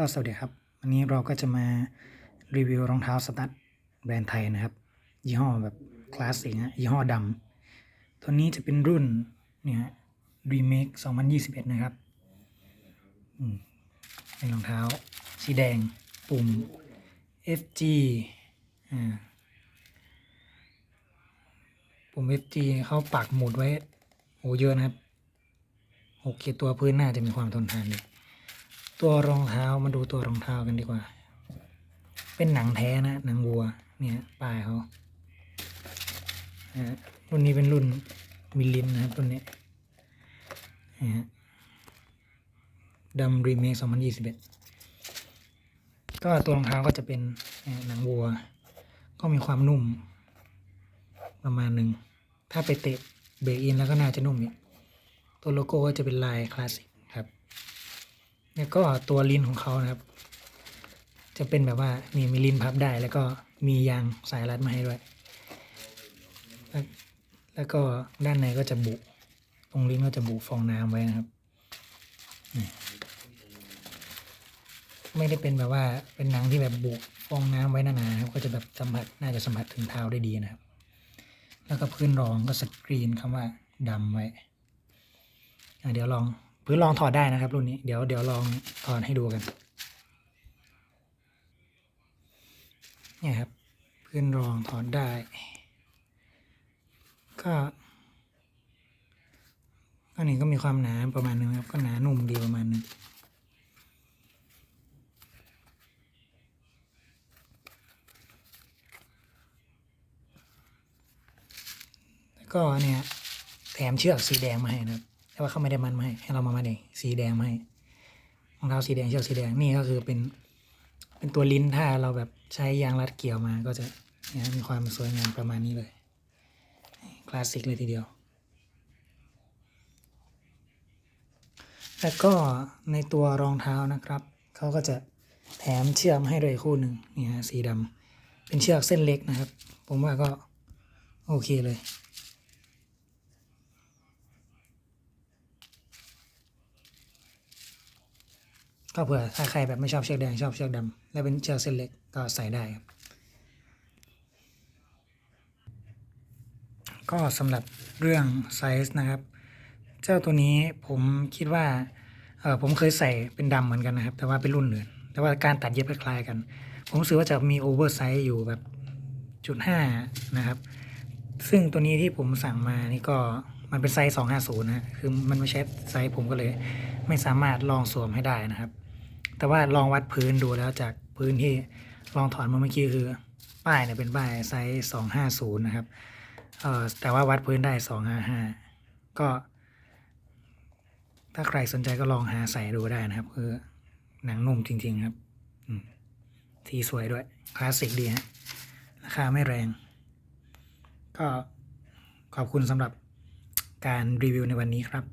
ก็สวัสดีครับ วันนี้เราก็จะมารีวิวรองเท้าสตั๊ดแบรนด์ไทยนะครับ ยี่ห้อแบบคลาสสิกนะยี่ห้อดำตัวนี้จะเป็นรุ่นเนี่ยรีเมค2021 นะครับเป็นรองเท้า สีแดงปุ่ม FG อ่าปุ่ม FG เขาปักหมุดไว้โอ้เยอะนะครับหกขีดตัวพื้นน่าจะมีความทนทานดี ตัวรองเท้ามาดูตัวรองเท้ากันดีกว่า เป็นหนังแท้นะหนังวัวเนี่ยปลายเขาอ่ารุ่นนี้เป็นรุ่นมิลินนะครับรุ่นนี้นะฮะดำรีเมค2021ก็ตัวรองเท้าก็จะเป็นหนังวัว ก็มีความนุ่ม ประมาณหนึ่ง ถ้าไปเตะเบรกอินแล้วก็น่าจะนุ่มอีกตัวโลโก้ก็จะเป็นลายคลาสสิก แล้วก็ตัวลิ้นของเขานะครับ จะเป็นแบบว่ามีมีลิ้นพับได้ แล้วก็มียางสายรัดมาให้ด้วยแล้วแล้วก็ด้านในก็จะบุตรงลิ้นก็จะบุฟองน้ำไว้นะครับไม่ได้เป็นแบบว่าเป็นหนังที่แบบบุฟองน้ำไว้นานๆครับก็จะแบบสัมผัสน่าจะสัมผัสถึงเท้าได้ดีนะครับ แล้วก็พื้นรองก็สกรีนคำว่าดำไว้เดี๋ยวลอง พื้นลองถอดได้นะครับรุ่นนี้เดี๋ยวเดี๋ยวลองถอดให้ดูกันเนี่ยครับพื้นรองถอดได้ ก็ก็นี่ก็มีความหนาประมาณนึงครับก็หนานุ่มดีประมาณนึงแล้วก็เนี่ยแถมเชือกสีแดงมาให้นะครับ แต่ว่าเขาไม่ได้มันมาให้ให้เรามามาเองสีแดงมาให้รองเท้าสีแดงเชือกสีแดงนี่ก็คือเป็น เป็นตัวลิ้นถ้าเราแบบใช้ยางรัดเกี่ยวมาก็จะเนี่ยมีความสวยงามประมาณนี้เลยคลาสสิกเลยทีเดียว แล้วก็ในตัวรองเท้านะครับ เขาก็จะแถมเชือกมาให้ด้วยคู่หนึ่งนี่ฮะสีดำเป็นเชือกเส้นเล็กนะครับ ผมว่าก็โอเคเลย ก็เผื่อถ้าใครแบบไม่ชอบเชือกแดงชอบเชือกดำแล้วเป็นเชือกเส้นเล็กก็ใส่ได้ครับก็สำหรับเรื่องไซส์นะครับ เจ้าตัวนี้ผมคิดว่าเออผมเคยใส่เป็นดำเหมือนกันนะครับ แต่ว่าเป็นรุ่นอื่นแต่ว่าการตัดเย็บคล้ายๆกัน ผมรู้สึกว่าจะมีโอเวอร์ไซส์อยู่แบบจุดห้านะครับ ซึ่งตัวนี้ที่ผมสั่งมานี่ก็มันเป็นไซส์250นะคือมันไม่ใช่ไซส์ผมก็เลย ไม่สามารถลองสวมให้ได้นะครับ แต่ว่าลองวัดพื้นดูแล้วจากพื้นที่ลองถอนมาเมื่อกี้คือ ป้ายเนี่ยเป็นป้ายไซส์250นย์นะครับเอ่อแต่ว่าวัดพื้นได้255ก็ ถ้าใครสนใจก็ลองหาใส่ดูได้นะครับคือหนังนุ่มจริง ๆ ครับทีสวยด้วย คลาสสิกดีฮะราคาไม่แรง ก็ขอบคุณสำหรับการรีวิวในวันนี้ครับ